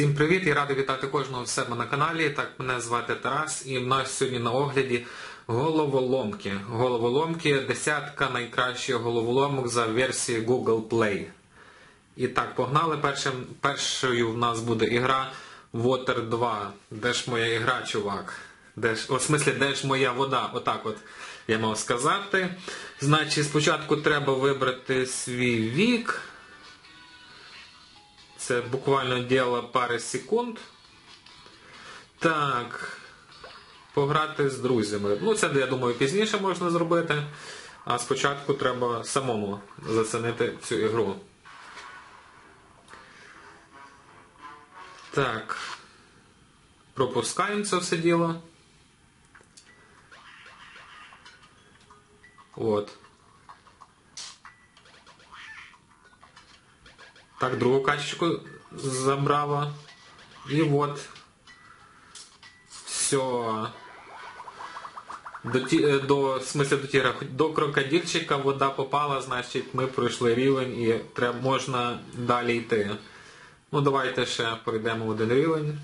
Всім привіт! Я радий вітати кожного в себе на каналі. Так, мене звати Тарас і в нас сьогодні на огляді головоломки. Головоломки десятка найкращих головоломок за версією Google Play. І так, погнали. Першим, першою в нас буде ігра Water 2. Де ж моя ігра, чувак? Де ж, о, в смислі, де ж моя вода? Отак от я мав сказати. Значить, спочатку треба вибрати свій вік. Це буквально діло пари секунд. Так. Пограти з друзями. Ну, це, я думаю, пізніше можна зробити. А спочатку треба самому зацінити цю ігру. Так. Пропускаємо це все діло. От. Так, другу качечку забрала. І от. Все. До, ті, е, до, в смысле до тігра, до крокодильчика вода попала, значить ми пройшли рівень і треба, можна далі йти. Ну давайте ще пройдемо один рівень.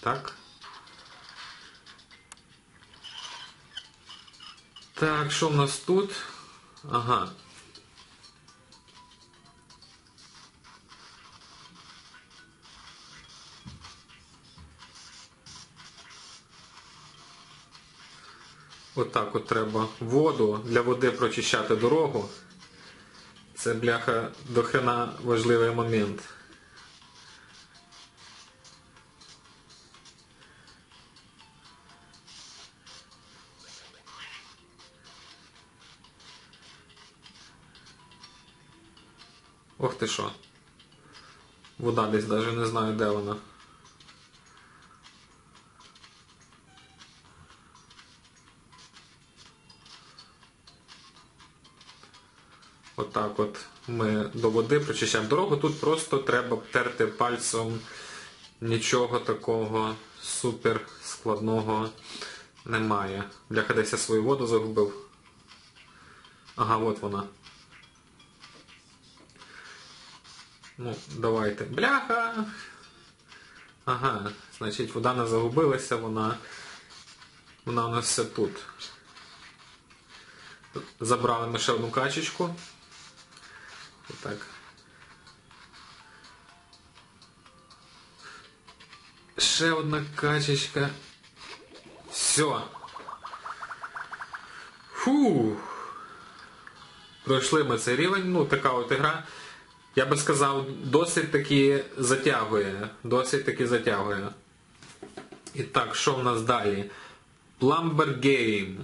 Так. Так, що в нас тут? Ага. Отак от треба воду для води прочищати дорогу. Це, бляха, дохрена важливий момент. Ох ти що. Вода десь навіть не знаю де вона. Отак от ми до води прочищаємо дорогу. Тут просто треба терти пальцем. Нічого такого супер складного немає. Бляха десь я свою воду загубив. Ага, от вона. Ну, давайте. Бляха! Ага, значить вода не загубилася, вона вона у нас все тут. Забрали ми ще одну качечку. І так. Ще одна качечка. Все. Фу. Пройшли ми цей рівень. Ну, така от ігра. Я би сказав, досить таки затягує. Досить таки затягує. І так, що в нас далі? Game.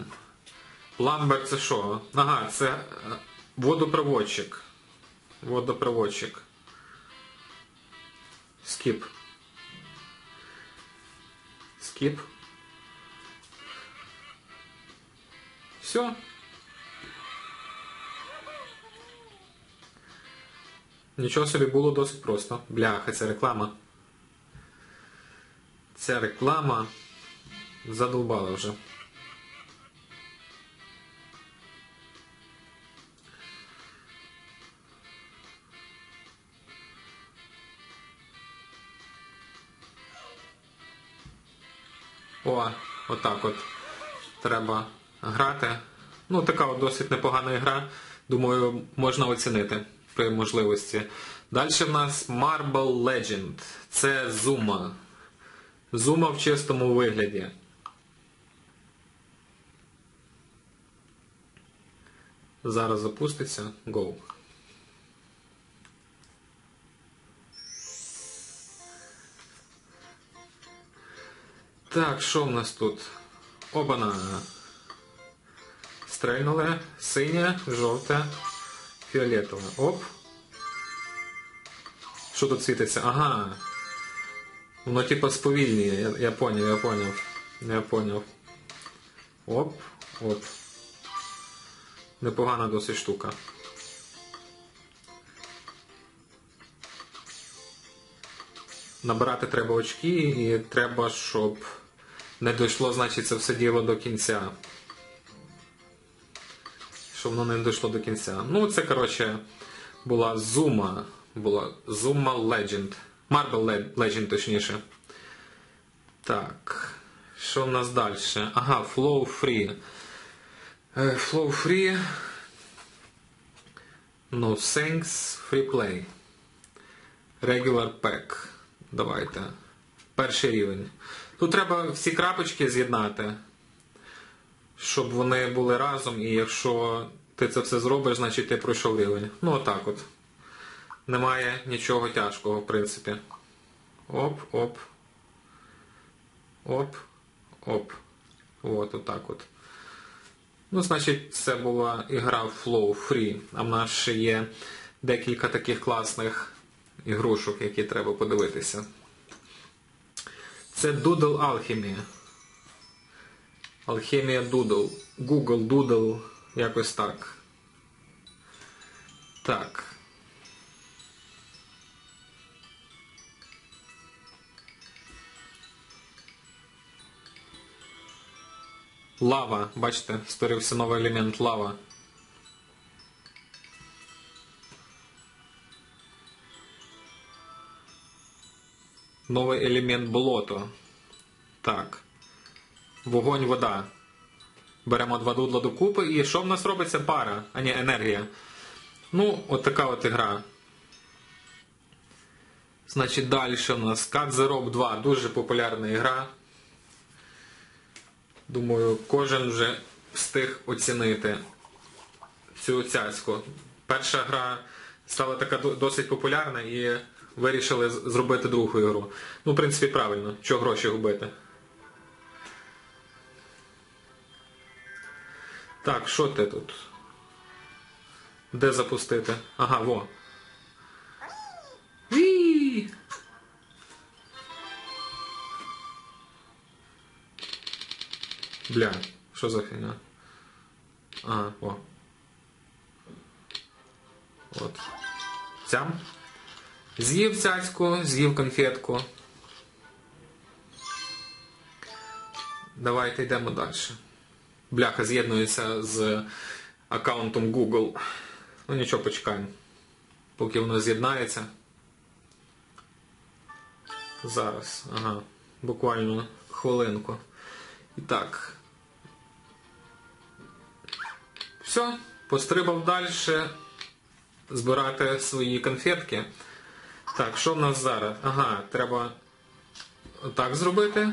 Plumber це що? Ага, це водопроводчик. Водопроводчик. Скіп. Скіп. Все. Нічого собі було досить просто. Бляха, це реклама. Ця реклама задолбала вже. О, отак от треба грати. Ну, така от досить непогана гра. Думаю, можна оцінити при можливості. Далі в нас Marble Legend. Це зума. Зума в чистому вигляді. Зараз запуститься. Go. Так, що в нас тут? Обана. Стрельнули. Синє, жовте, фіолетове. Оп. Що тут світиться? Ага. Воно типа сповільнює. Я, я поняв, я поняв. Я поняв. Оп, оп. Непогана досить штука. Набирати треба очки і треба, щоб не дійшло, значить, це все діло до кінця. Воно не дійшло до кінця. Ну, це, коротше, була Zuma. Була Zuma Legend. Marble Le- Legend, точніше. Так. Що в нас далі? Ага, Flow Free. Е, Flow Free. No thanks. Free Play. Regular Pack. Давайте. Перший рівень. Тут треба всі крапочки з'єднати, щоб вони були разом, і якщо ти це все зробиш, значить ти пройшов рівень. Ну отак от. Немає нічого тяжкого, в принципі. Оп, оп. Оп, оп. От, отак от. Ну, значить, це була ігра Flow Free. А в нас ще є декілька таких класних ігрушок, які треба подивитися. Це Doodle Alchemy. Алхімія Doodle. Google Doodle. Якось так. Так. Лава. Бачите, створився новий елемент лава. Новий елемент болото. Так. Вогонь, вода. Беремо два дудла докупи і що в нас робиться? Пара, а не енергія. Ну, от така от ігра. Значить, далі у нас Cut the Rope 2. Дуже популярна ігра. Думаю, кожен вже встиг оцінити цю цяцьку. Перша гра стала така досить популярна і вирішили зробити другу ігру. Ну, в принципі, правильно, чого гроші губити. Так, що ти тут? Де запустити? Ага, во. Ві! Бля, що за фігня? Ага, о. От. Цям. З'їв цяцьку, з'їв конфетку. Давайте йдемо далі. Бляха з'єднується з аккаунтом Google. Ну нічого, почекаємо. Поки воно з'єднається. Зараз. Ага. Буквально хвилинку. І так. Все, пострибав далі збирати свої конфетки. Так, що в нас зараз? Ага, треба так зробити.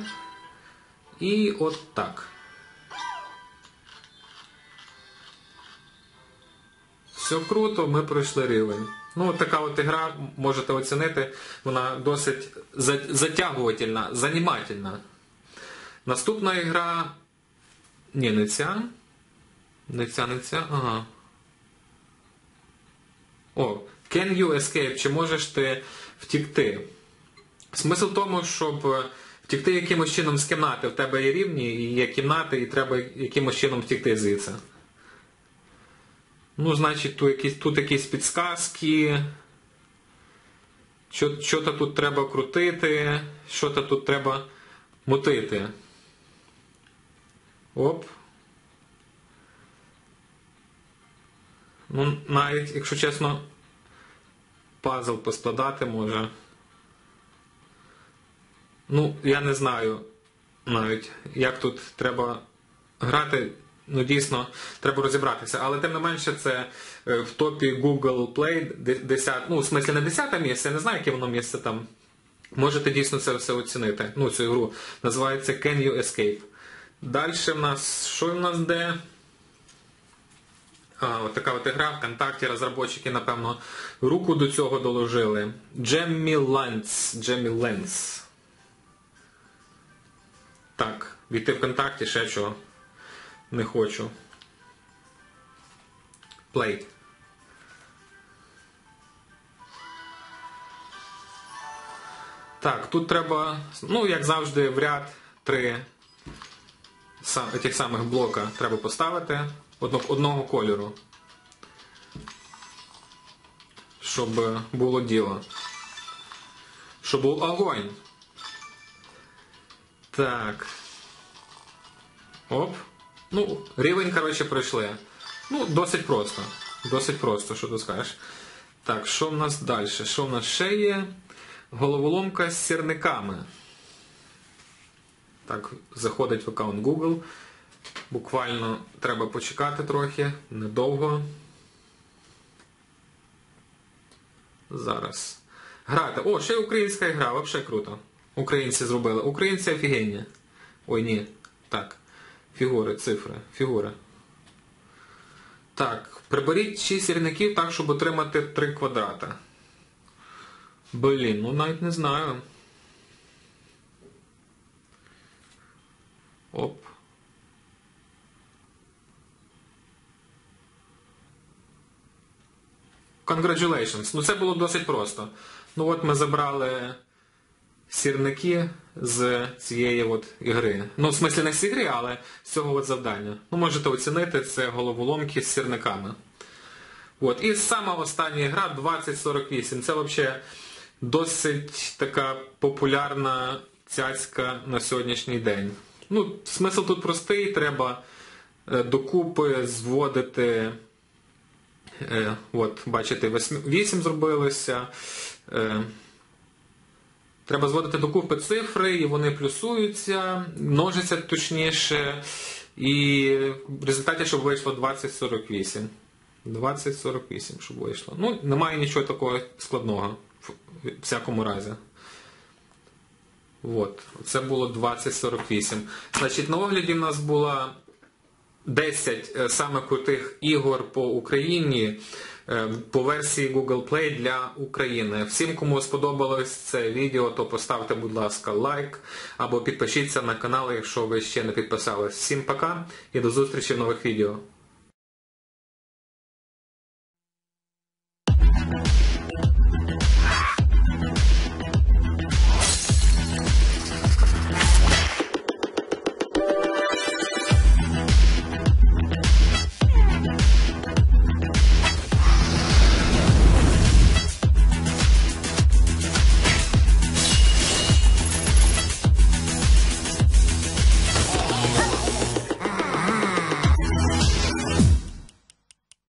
І от так. Все круто, ми пройшли рівень. Ну, така от ігра, можете оцінити, вона досить затягувательна, занімательна. Наступна ігра. Ні, не ця. Не ця, не ця. Ага. О, can you escape? Чи можеш ти втікти? Смисл в тому, щоб е, втікти якимось чином з кімнати. В тебе є рівні, і є кімнати, і треба якимось чином втікти звідси. Ну, значить, тут якісь, тут якісь підсказки. Що, що-то тут треба крутити, що-то тут треба мутити. Оп. Ну, навіть, якщо чесно, пазл поскладати може. Ну, я не знаю навіть, як тут треба грати. Ну, дійсно, треба розібратися. Але тим не менше, це е, в топі Google Play 10, ну, в смислі не 10 місце, я не знаю, яке воно місце там. Можете дійсно це все оцінити. Ну, цю ігру. Називається Can You Escape. Далі в нас, що в нас де? А, от така от ігра ВКонтакті, розробники, напевно, руку до цього доложили. Джеммі Lens. Джеммі Lens. Так, війти ВКонтакті, ще чого. Не хочу. Play. Так, тут треба, ну, як завжди, в ряд три са- тих самих блока треба поставити одно- одного кольору. Щоб було діло. Щоб був огонь. Так. Оп. Ну, рівень, коротше, пройшли. Ну, досить просто. Досить просто, що ти скажеш. Так, що в нас далі? Що в нас ще є? Головоломка з сірниками. Так, заходить в аккаунт Google. Буквально треба почекати трохи, недовго. Зараз. Грати. О, ще українська гра, взагалі круто. Українці зробили. Українці офігенні. Ой, ні. Так. Фігури, цифри, фігури. Так, приберіть 6 сірників так, щоб отримати 3 квадрата. Блін, ну навіть не знаю. Оп. Congratulations. Ну це було досить просто. Ну от ми забрали сірники з цієї от ігри. Ну, в смислі не з ігри, але з цього от завдання. Ну, можете оцінити, це головоломки з сірниками. От. І сама остання гра 2048. Це взагалі досить така популярна цяцька на сьогоднішній день. Ну, смисл тут простий, треба е, докупи зводити. Е, от, бачите, 8 зробилося. Е, Треба зводити докупи цифри, і вони плюсуються, множаться точніше. І в результаті, щоб вийшло 2048. 2048, щоб вийшло. Ну, немає нічого такого складного в всякому разі. От, це було 2048. Значить, на огляді в нас було 10 е, саме крутих ігор по Україні по версії Google Play для України. Всім, кому сподобалось це відео, то поставте, будь ласка, лайк або підпишіться на канал, якщо ви ще не підписались. Всім пока і до зустрічі в нових відео.